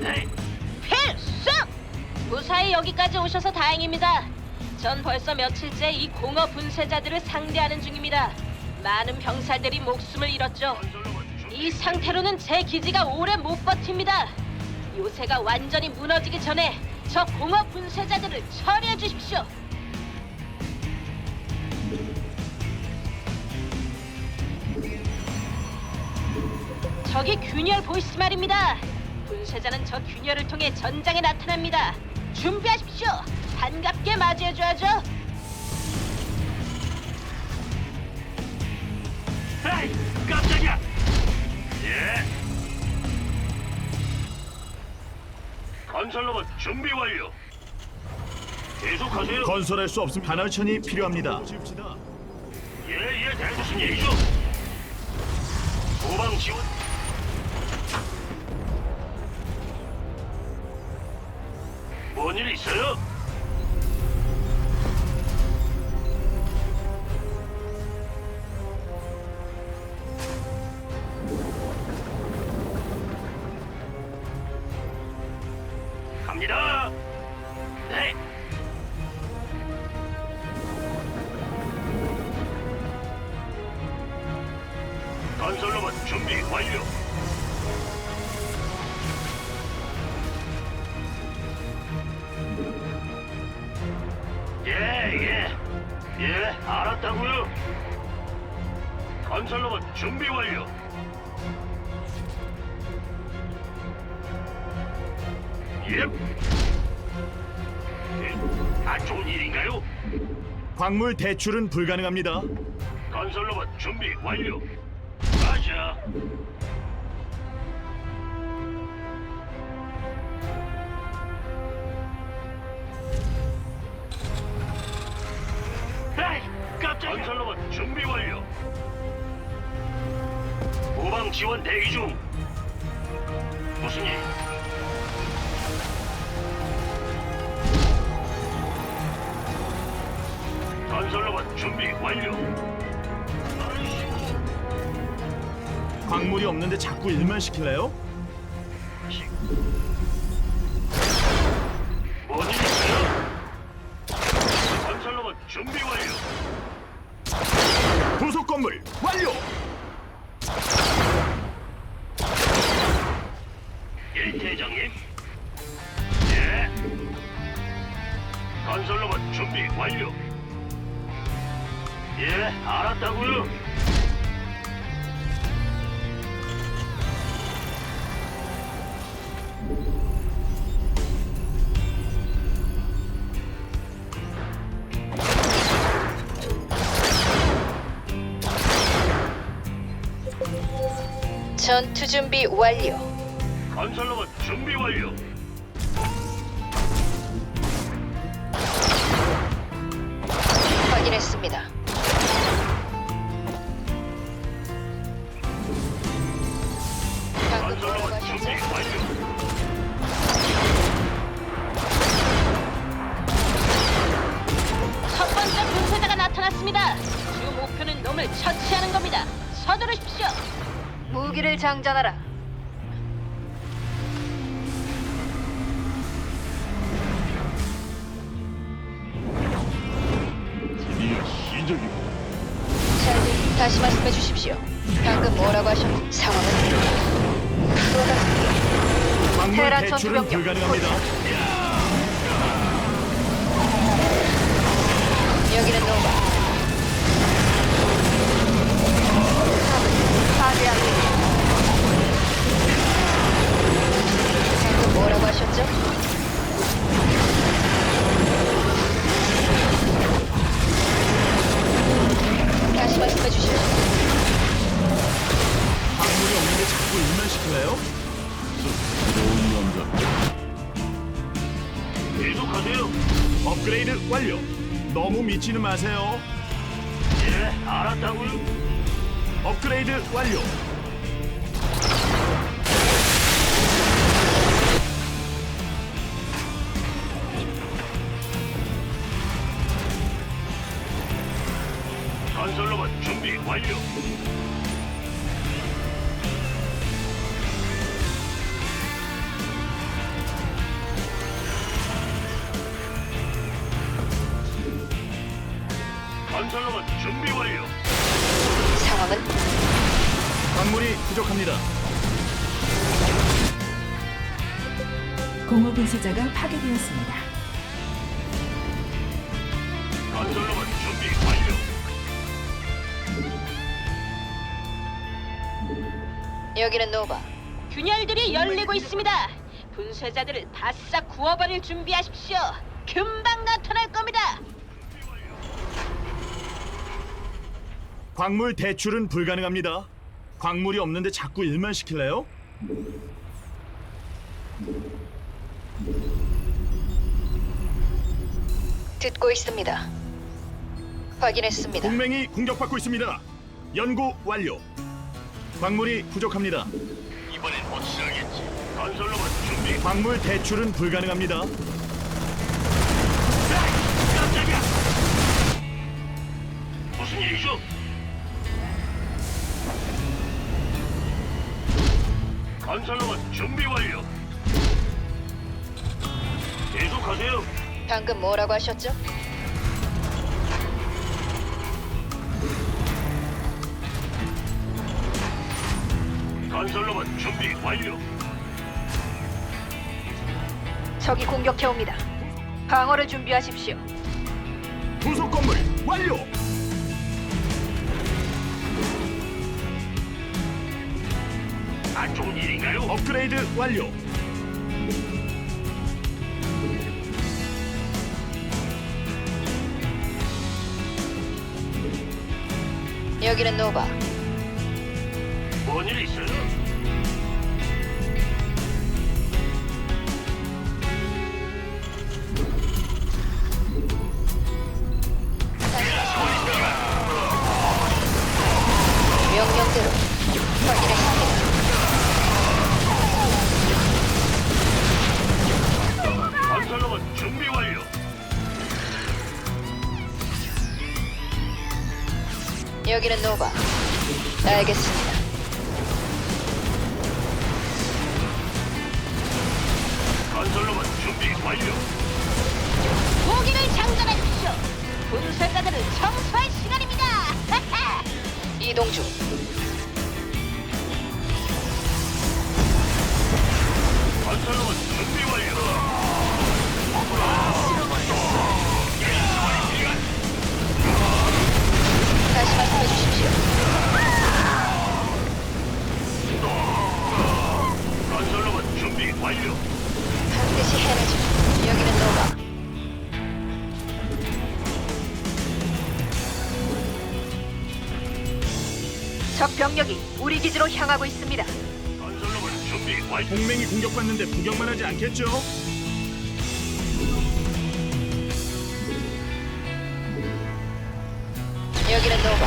네, 필승! 무사히 여기까지 오셔서 다행입니다. 전 벌써 며칠째 이 공허 분쇄자들을 상대하는 중입니다. 많은 병사들이 목숨을 잃었죠. 이 상태로는 제 기지가 오래 못 버팁니다. 요새가 완전히 무너지기 전에 저 공허 분쇄자들을 처리해 주십시오. 저기 균열 보이스 말입니다. 분쇄자는 저 균열을 통해 전장에 나타납니다. 준비하십시오. 반갑게 맞이해줘야죠. 에이, 깜짝이야. 예. 건설로봇 준비 완료. 계속하세요. 건설할 수 없음 반월천이 필요합니다. 지읍시다. 예, 예, 대 무슨 일이죠? 소방 지원. 뭔일 있어요? 갑니다. 네. 건설 로봇 준비 완료. 알았다고요. 건설로봇 준비 완료. 예. 예, 안 좋은 일인가요? 광물 대출은 불가능합니다. 건설로봇 준비 완료. 맞아. 건설로봇 준비 완료. 광물이 없는데 자꾸 일만 시킬래요? 뭔 준비 완료. 예, 알았다고요. 전투 준비 완료. 건설로봇 준비 완료. 확인했습니다. 방금 뭐라고 하셨죠? 첫 번째 분쇄자가 나타났습니다. 주 목표는 놈을 처치하는 겁니다. 서두르십시오. 무기를 장전하라. 다시 말씀해 주십시오. 방금 뭐라고 하셨? 상황은 광물 테란 대출은 전투병력 불가능합니다. 여기는 노바. 미치는 마세요. 예, 알았다고요. 업그레이드 완료. 건설로봇 준비 완료. 상황은 광물이 부족합니다. 공허 분쇄자가 파괴되었습니다. 건설로봇 준비 완료. 여기는 노바. 균열들이 열리고 있습니다. 분쇄자들을 바싹 구워버릴 준비하십시오. 금방 나타날 겁니다. 광물 대출은 불가능합니다. 광물이 없는데 자꾸 일만 시킬래요? 듣고 있습니다. 확인했습니다. 동맹이 공격받고 있습니다. 연구 완료. 광물이 부족합니다. 이번엔 확실하겠지. 건설로봇 준비. 광물 대출은 불가능합니다. 방금 뭐라고 하셨죠? 건설로봇 준비 완료. 적이 공격해 옵니다. 방어를 준비하십시오. 부속 건물 완료. 안 좋은 일인가요? 업그레이드 완료. 여기는 노바. 뭔일 있어요? 노바. 알겠습니다. 건설로봇 준비 완료. 무기를 장전하십시오. 분쇄자들을 청소할 시간입니다. 이동 중. 건설로봇 준비 완료. 완료. 반드시 해내죠. 여기는 노바. 적 병력이 우리 기지로 향하고 있습니다. 건설로봇 준비 완료. 동맹이 공격받는데 구경만 하지 않겠죠? 여기는 노바.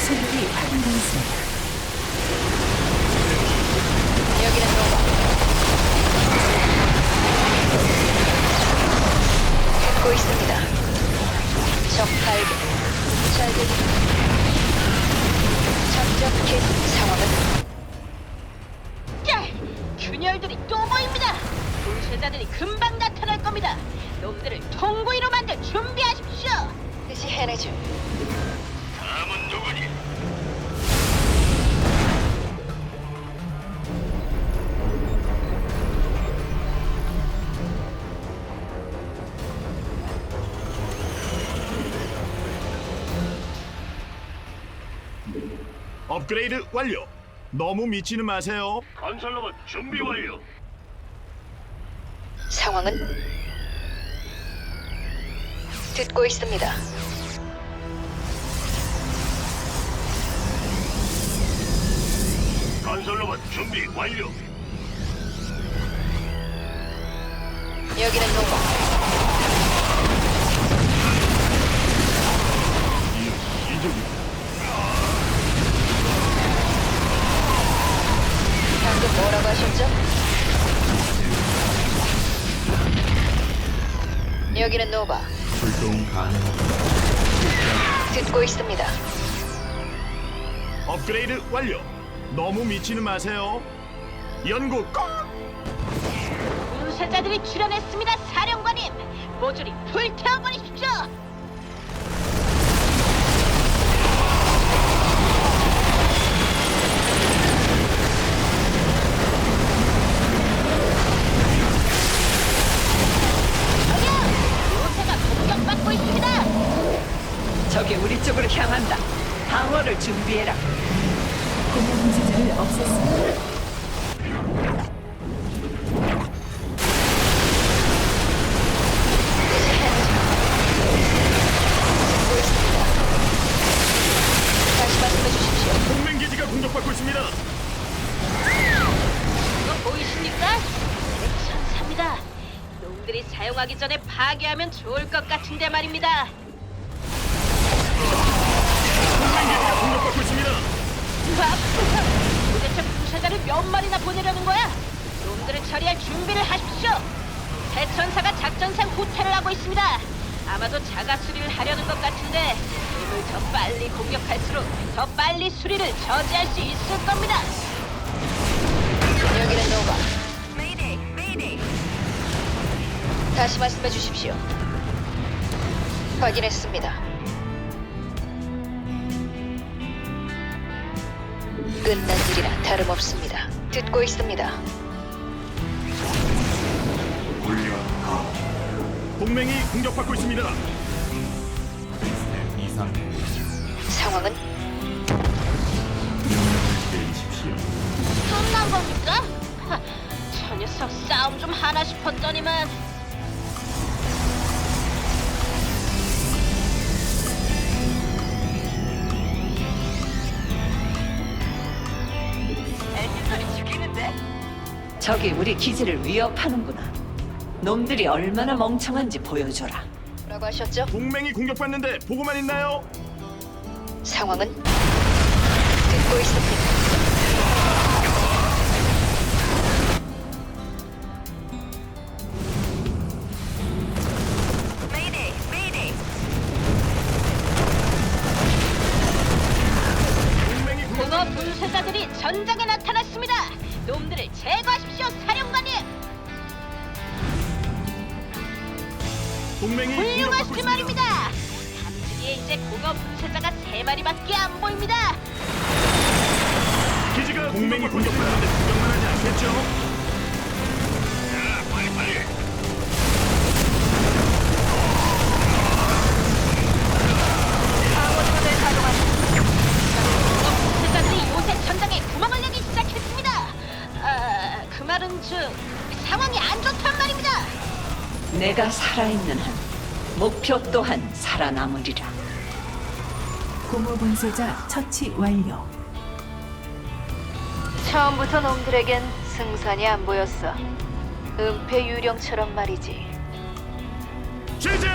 소력이 확인되었습니다. 여기는 노바. 듣고 있습니다. 적 발견. 잘 들립니다. 작전 계속 상황은 야! 균열들이 또 보입니다. 분쇄자들이 금방 나타날 겁니다. 놈들을 통구이로 만들 준비하십시오. 뜻이 해내죠. 업그레이드 완료. 너무 미치는 마세요. 건설로봇 준비 완료. 상황은 듣고 있습니다. 건설로봇 준비 완료. 여기는 노바. 여기는 노바. 출동 가능. 듣고 있습니다. 업그레이드 완료. 너무 미치는 마세요. 연구 꼭. 분쇄자들이 출연했습니다, 사령관님. 모조리 불태워버리십시오. 향한다. 방어를 준비해라. 공허 분쇄자를 없앴습니다. 뜻이 해내죠. 듣고 있습니다. 다시 말씀해 주십시오. 동맹 기지가 공격받고 있습니다. 이거 보이십니까? 천사입니다. 놈들이 사용하기 전에 파괴하면 좋을 것 같은데 말입니다. 기지가 공격받고 있습니다. 도대체 부사자를 몇 마리나 보내려는 거야? 놈들을 처리할 준비를 하십시오. 대천사가 작전상 후퇴를 하고 있습니다. 아마도 자가 수리를 하려는 것 같은데 힘을 더 빨리 공격할수록 더 빨리 수리를 저지할 수 있을 겁니다. 여기는 노바. 다시 말씀해 주십시오. 확인했습니다. 끝난 일이나 다름없습니다. 듣고 있습니다. 동맹이 공격받고 있습니다. 이상. 상황은 내리십시오. 끝난 겁니까? 하, 저 녀석 싸움 좀 하나 싶었더니만 적이 우리 기지를 위협하는구나. 놈들이 얼마나 멍청한지 보여줘라. 뭐라고 하셨죠? 동맹이 공격받는데 보고만 있나요? 상황은 듣고 있습니다. 동맹이 공격받는데 구경만 하지 않겠죠? 자, 빨리 빨리. 공허 분쇄자들이 요새 전장에 구멍을 내기 시작했습니다. 아, 그 말은 즉 상황이 안 좋단 말입니다. 내가 살아있는 한 목표 또한 살아남으리라. 공허 분쇄자 처치 완료. 처음부터 놈들에겐 승산이 안 보였어. 은폐 유령처럼 말이지. 제재!